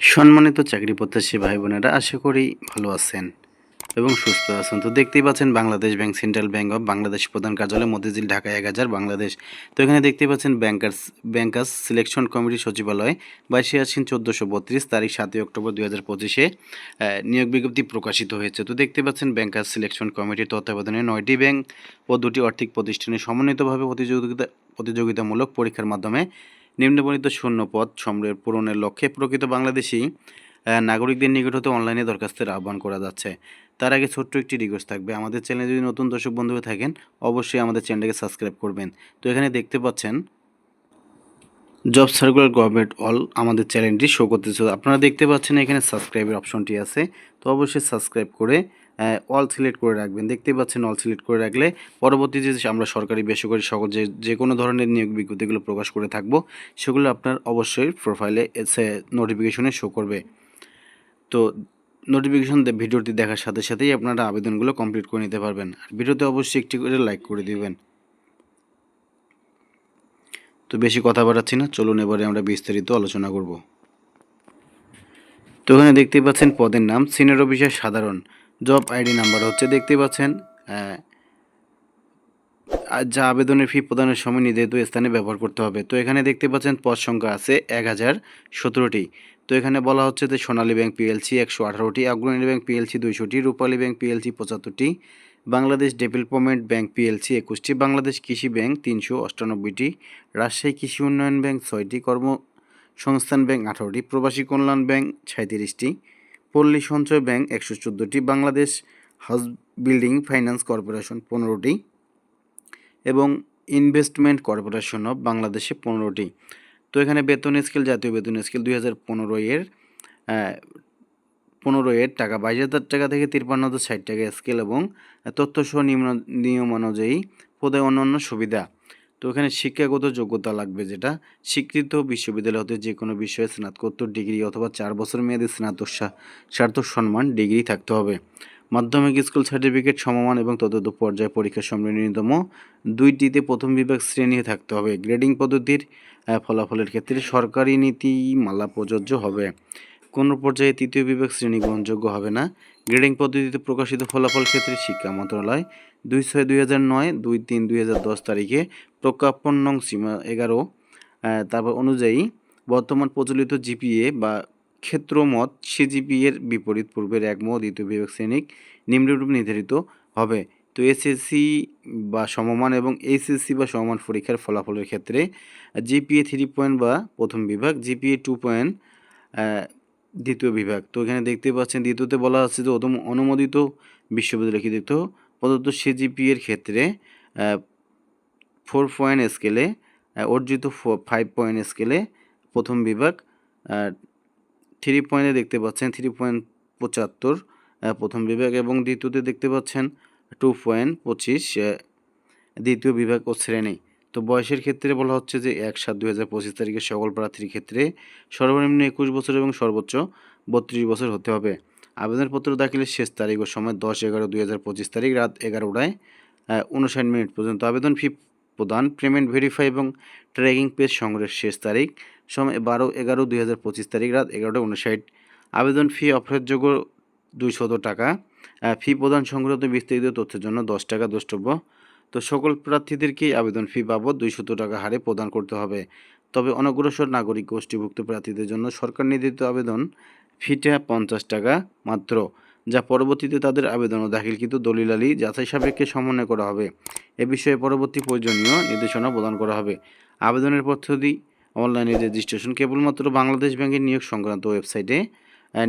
সম্মানিত চাকরি প্রত্যাশী ভাই বোনেরা, আশা করি ভালো আছেন এবং সুস্থ আছেন। তো দেখতেই পাচ্ছেন Bangladesh Bank, central bank of Bangladesh প্রধান কার্যালয়, মতিঝিল, ঢাকা এক হাজার বাংলাদেশ। তো এখানে দেখতেই পাচ্ছেন ব্যাংকার্স ব্যাংকার্স সিলেকশন কমিটি সচিবালয়, বাইশে আশ্বিন চোদ্দোশো বত্রিশ তারিখ সাতই অক্টোবর দুই হাজার পঁচিশে নিয়োগ বিজ্ঞপ্তি প্রকাশিত হয়েছে। তো দেখতে পাচ্ছেন ব্যাংকার্স সিলেকশন কমিটির তত্ত্বাবধানে নয়টি ব্যাংক ও দুটি আর্থিক প্রতিষ্ঠানে সমন্বিতভাবে প্রতিযোগিতা, প্রতিযোগিতামূলক পরীক্ষার মাধ্যমে নিম্নবর্ণিত শূন্য পদ সমরের পূরণের লক্ষ্যে প্রকৃত বাংলাদেশি নাগরিকদের নিকট হতে অনলাইনে দরখাস্তের আহ্বান করা যাচ্ছে। তার আগে ছোট্ট একটি রিকোয়েস্ট থাকবে। আমাদের চ্যানেলে যদি নতুন দর্শক বন্ধু হয়ে থাকেন, অবশ্যই আমাদের চ্যানেলটাকে সাবস্ক্রাইব করবেন। তো এখানে দেখতে পাচ্ছেন জব সার্কুলার গভর্নমেন্ট অল আমাদের চ্যানেলটি শো করতেছে। আপনারা দেখতে পাচ্ছেন এখানে সাবস্ক্রাইবের অপশনটি আছে। তো অবশ্যই সাবস্ক্রাইব করে অল সিলেক্ট করে রাখবেন। দেখতেই পাচ্ছেন অল সিলেক্ট করে রাখলে পরবর্তীতে আমরা সরকারি, বেসরকারি সকল যে যে কোনো ধরনের নিয়োগ বিজ্ঞপ্তিগুলো প্রকাশ করে থাকব, সেগুলো আপনার অবশ্যই প্রোফাইলে এসে নোটিফিকেশনে শো করবে। তো নোটিফিকেশন ভিডিওটি দেখার সাথে সাথেই আপনারা আবেদনগুলো কমপ্লিট করে নিতে পারবেন। আর ভিডিওতে অবশ্যই একটি করে লাইক করে দিবেন। তো বেশি কথা বাড়াচ্ছি না, চলুন এবারে আমরা বিস্তারিত আলোচনা করব। তো এখানে দেখতেই পাচ্ছেন পদের নাম সিনিয়র অফিসার সাধারণ। জব আইডি নাম্বার হচ্ছে দেখতে পাচ্ছেন আহ, যা আবেদনের ফি প্রদানের সময় নির্ধারিত স্থানে ব্যবহার করতে হবে। তো এখানে দেখতে পাচ্ছেন পদ সংখ্যা আছে এক হাজার সতেরোটি। তো এখানে বলা হচ্ছে যে সোনালী ব্যাংক পিএলসি একশো আঠারোটি অগ্রণী ব্যাংক পিএলসি দুইশোটি রূপালী ব্যাংক পিএলসি পঁচাত্তরটি বাংলাদেশ ডেভেলপমেন্ট ব্যাংক পিএলসি একুশটি বাংলাদেশ কৃষি ব্যাংক তিনশো অষ্টানব্বইটি রাজশাহী কৃষি উন্নয়ন ব্যাংক ছয়টি কর্মসংস্থান ব্যাংক আঠারোটি প্রবাসী কল্যাণ ব্যাংক সাঁত্রিশটি পল্লী সঞ্চয় ব্যাংক একশো চোদ্দোটি, Bangladesh house building finance corporation পনেরোটি এবং ইনভেস্টমেন্ট কর্পোরেশন অফ বাংলাদেশে পনেরোটি। তো এখানে বেতন স্কেল, জাতীয় বেতন স্কেল দুই হাজার পনেরো এর পনেরো এর টাকা, বাইশ হাজার টাকা থেকে তিরপান্ন হাজার ষাট টাকা স্কেল এবং তথ্যসহ নিম্ন নিয়ম অনুযায়ী পদে অন্যান্য সুবিধা। তো এখানে শিক্ষাগত যোগ্যতা লাগবে যেটা। স্বীকৃত বিশ্ববিদ্যালয় হতে যে কোনো বিষয়ে স্নাতকোত্তর ডিগ্রি অথবা চার বছর মেয়াদী স্নাতক সা- সার্থক সম্মান ডিগ্রি থাকতে হবে। মাধ্যমিক স্কুল সার্টিফিকেট সমমান এবং ততদ পর্যায়ে পরীক্ষা সম্মিলিতম দুইটিতে প্রথম বিভাগ শ্রেণি থাকতে হবে। গ্রেডিং পদ্ধতির ফলাফলের ক্ষেত্রে সরকারি নীতিমালা প্রযোজ্য হবে। কোনো পর্যায়ে তৃতীয় বিভাগ শ্রেণি গ্রহণযোগ্য হবে না। গ্রেডিং পদ্ধতিতে প্রকাশিত ফলাফল ক্ষেত্রে শিক্ষা মন্ত্রণালয় দুই ছয় দুই হাজার নয়, দুই তিন দুই হাজার দশ তারিখে প্রজ্ঞাপন নং সীমা এগারো তারপর অনুযায়ী বর্তমান প্রচলিত জিপিএ বা ক্ষেত্রমত সিজিপি এর বিপরীত পূর্বের একমত দ্বিতীয় বিভাগ শ্রেণিক নিম্নরূপ নির্ধারিত হবে। তো এসএসসি বা সমমান এবং এইচএসসি বা সমমান পরীক্ষার ফলাফলের ক্ষেত্রে জিপিএ থ্রি পয়েন্ট বা প্রথম বিভাগ, জিপিএ টু পয়েন্ট দ্বিতীয় বিভাগ। তো এখানে দেখতে পাচ্ছেন দ্বিতীয়তে বলা হচ্ছে যে অনুমোদিত বিশ্ববিদ্যালয় কৃতিত্ব প্রদত্ত সিজিপি এর ক্ষেত্রে ফোর পয়েন্ট স্কেলে অর্জিত ফাইভ পয়েন্ট স্কেলে প্রথম বিভাগ থ্রি পয়েন্টে দেখতে পাচ্ছেন থ্রি পয়েন্ট পঁচাত্তর প্রথম বিভাগ এবং দ্বিতীয়তে দেখতে পাচ্ছেন টু পয়েন্ট পঁচিশ দ্বিতীয় বিভাগ ও শ্রেণি। তো বয়সের ক্ষেত্রে বলা হচ্ছে যে এক সাত দুই হাজার পঁচিশ তারিখে সকল প্রার্থীর ক্ষেত্রে সর্বনিম্ন একুশ বছর এবং সর্বোচ্চ বত্রিশ বছর হতে হবে। আবেদনপত্র দাখিলের শেষ তারিখ ও সময় দশ এগারো দুই হাজার পঁচিশ তারিখ রাত এগারোটায় উনষাট মিনিট পর্যন্ত। আবেদন ফি প্রদান, পেমেন্ট ভেরিফাই এবং ট্র্যাকিং পেজ সংগ্রহের শেষ তারিখ, সময় বারো এগারো দুই হাজার পঁচিশ তারিখ রাত এগারোটা উনষাট আবেদন ফি অফারযোগ্য দুইশত টাকা ফি প্রদান সংক্রান্ত বিস্তারিত তথ্যের জন্য দশ টাকা দ্রষ্টব্য। তো সকল প্রার্থীদেরকেই আবেদন ফি বাবদ দুইশত টাকা হারে প্রদান করতে হবে। তবে অনগ্রসর নাগরিক গোষ্ঠীভুক্ত প্রার্থীদের জন্য সরকার নির্ধারিত আবেদন ফিটা পঞ্চাশ টাকা মাত্র, যা পরবর্তীতে তাদের আবেদন ও দাখিলকৃত দলিলালি যাচাই সাপেক্ষে সমন্বয় করা হবে। এ বিষয়ে পরবর্তী প্রয়োজনীয় নির্দেশনা প্রদান করা হবে। আবেদনের পদ্ধতি, অনলাইনে রেজিস্ট্রেশন কেবলমাত্র বাংলাদেশ ব্যাংকের নিয়োগ সংক্রান্ত ওয়েবসাইটে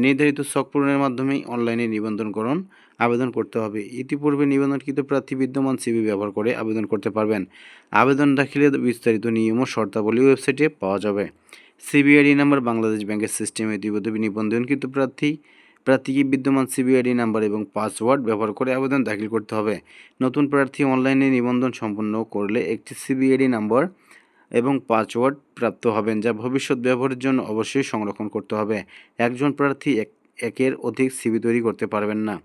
নির্ধারিত ছক পূরণের মাধ্যমেই অনলাইনে নিবন্ধনকরণ আবেদন করতে হবে। ইতিপূর্বে নিবন্ধনকৃত প্রার্থী বিদ্যমান সিবি ব্যবহার করে আবেদন করতে পারবেন। আবেদন দাখিলের বিস্তারিত নিয়ম ও শর্তাবলী ওয়েবসাইটে পাওয়া যাবে। সিবিআইডি নাম্বার বাংলাদেশ ব্যাংকের সিস্টেমে ইতিমধ্যে নিবন্ধনকৃত প্রার্থী, প্রার্থীকে বিদ্যমান সিবিআইডি নাম্বার এবং পাসওয়ার্ড ব্যবহার করে আবেদন দাখিল করতে হবে। নতুন প্রার্থী অনলাইনে নিবন্ধন সম্পন্ন করলে একটি সিবিআইডি নাম্বার এবং পাসওয়ার্ড প্রাপ্ত হবেন যা ভবিষ্যৎ ব্যবহারের জন্য অবশ্যই সংরক্ষণ করতে হবে। একজন প্রার্থী এক, একের অধিক সিবি তৈরি করতে পারবেন না।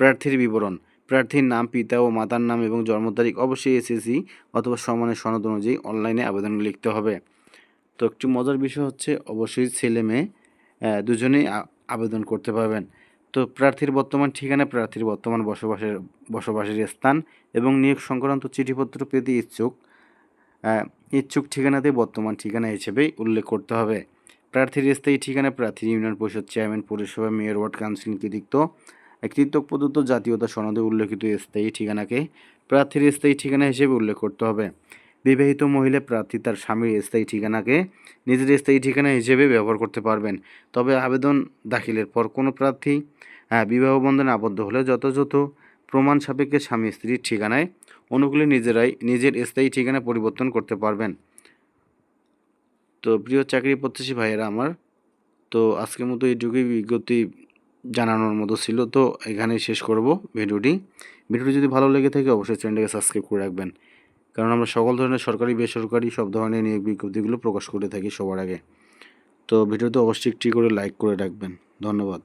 প্রার্থীর বিবরণ, প্রার্থীর নাম, পিতা ও মাতার নাম এবং জন্ম তারিখ অবশ্যই এসএসসি অথবা সমানের সনদ অনুযায়ী অনলাইনে আবেদন লিখতে হবে। তো একটু মজার বিষয় হচ্ছে অবশ্যই ছেলে মেয়ে দুজনেই আবেদন করতে পারবেন। তো প্রার্থীর বর্তমান ঠিকানা, প্রার্থীর বর্তমান বসবাসের বসবাসের স্থান এবং নিয়োগ সংক্রান্ত চিঠিপত্র পেতে ইচ্ছুক ইচ্ছুক ঠিকানাতে বর্তমান ঠিকানা হিসেবেই উল্লেখ করতে হবে। প্রার্থীর স্থায়ী ঠিকানা প্রার্থীর ইউনিয়ন পরিষদ চেয়ারম্যান, পৌরসভা মেয়র, ওয়ার্ড কাউন্সিল কৃতিত্ব কৃতক প্রদত্ত জাতীয়তা সনদে উল্লেখিত স্থায়ী ঠিকানাকে প্রার্থীর স্থায়ী ঠিকানা হিসেবে উল্লেখ করতে হবে। বিবাহিত মহিলা প্রার্থী তার স্বামীর স্থায়ী ঠিকানাকে নিজের স্থায়ী ঠিকানা হিসেবে ব্যবহার করতে পারবেন। তবে আবেদন দাখিলের পর কোনো প্রার্থী আহ, বিবাহ বন্ধনে আবদ্ধ হলে যথাযথ প্রমাণ সাপেক্ষে স্বামী স্ত্রীর ঠিকানায় অনুকূলে নিজেরাই নিজের স্থায়ী ঠিকানা পরিবর্তন করতে পারবেন। তো প্রিয় চাকরি প্রত্যাশী ভাইয়েরা আমার তো আজকের মতো এইটুকুই বিজ্ঞপ্তি জানানোর মতো ছিল। তো এখানেই শেষ করব ভিডিওটি। ভিডিওটি যদি ভালো লেগে থাকে অবশ্যই চ্যানেলটাকে সাবস্ক্রাইব করে রাখবেন। কারণ আমরা সকল ধরনের সরকারি, বেসরকারি সব ধরনের নিয়োগ বিজ্ঞপ্তিগুলো প্রকাশ করে থাকি সবার আগে। তো ভিডিওতে অবশ্যই একটি করে লাইক করে রাখবেন। ধন্যবাদ।